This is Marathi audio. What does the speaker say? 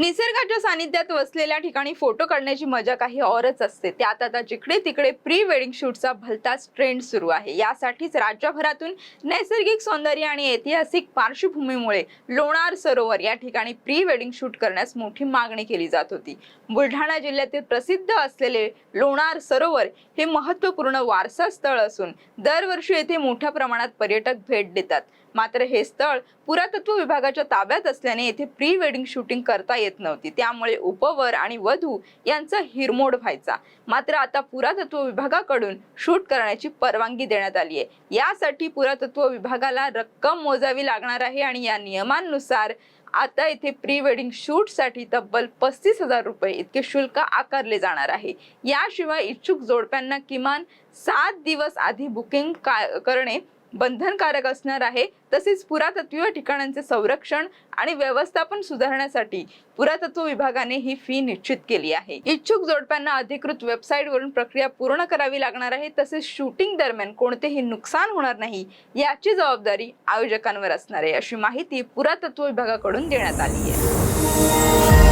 निसर्गाच्या सानिध्यात वसलेल्या ठिकाणी फोटो काढण्याची मजा काही औरच असते. त्यात आता जिकडे तिकडे प्री वेडिंग शूटचा भलताच ट्रेंड सुरू आहे. यासाठीच राज्यभरातून नैसर्गिक सौंदर्य आणि ऐतिहासिक पार्श्वभूमीमुळे लोणार सरोवर या ठिकाणी प्री वेडिंग शूट करण्यास मोठी मागणी केली जात होती. बुलढाणा जिल्ह्यातील प्रसिद्ध असलेले लोणार सरोवर हे महत्त्वपूर्ण वारसा स्थळ असून दरवर्षी येथे मोठ्या प्रमाणात पर्यटक भेट देतात. मात्र हे स्थळ पुरातत्व विभागाच्या ताब्यात असल्याने येथे प्री वेडिंग शूटिंग करता येत नव्हती. त्यामुळे उपवर आणि वधू यांचा हिरमोड व्हायचा. मात्र आता पुरातत्व विभागाकडून शूट करण्याची परवानगी देण्यात आली आहे. यासाठी पुरातत्व विभागाला रक्कम मोजावी लागणार आहे आणि या नियमांनुसार आता येथे प्री वेडिंग शूटसाठी तब्बल पस्तीस हजार रुपये इतके शुल्क आकारले जाणार आहे. याशिवाय इच्छुक जोडप्यांना किमान सात दिवस आधी बुकिंग का- करणे बंधनकारक असणार आहे तसेच पुरातत्वीय ठिकाणांचे संरक्षण आणि व्यवस्थापन सुधारण्यासाठी पुरातत्व विभागाने ही फी निश्चित केली आहे. इच्छुक जोडप्यांना अधिकृत वेबसाईटवरून प्रक्रिया पूर्ण करावी लागणार आहे तसेच शूटिंग दरम्यान कोणतेही नुकसान होणार नाही याची जबाबदारी आयोजकांवर असणार आहे अशी माहिती पुरातत्व विभागाकडून देण्यात आली आहे.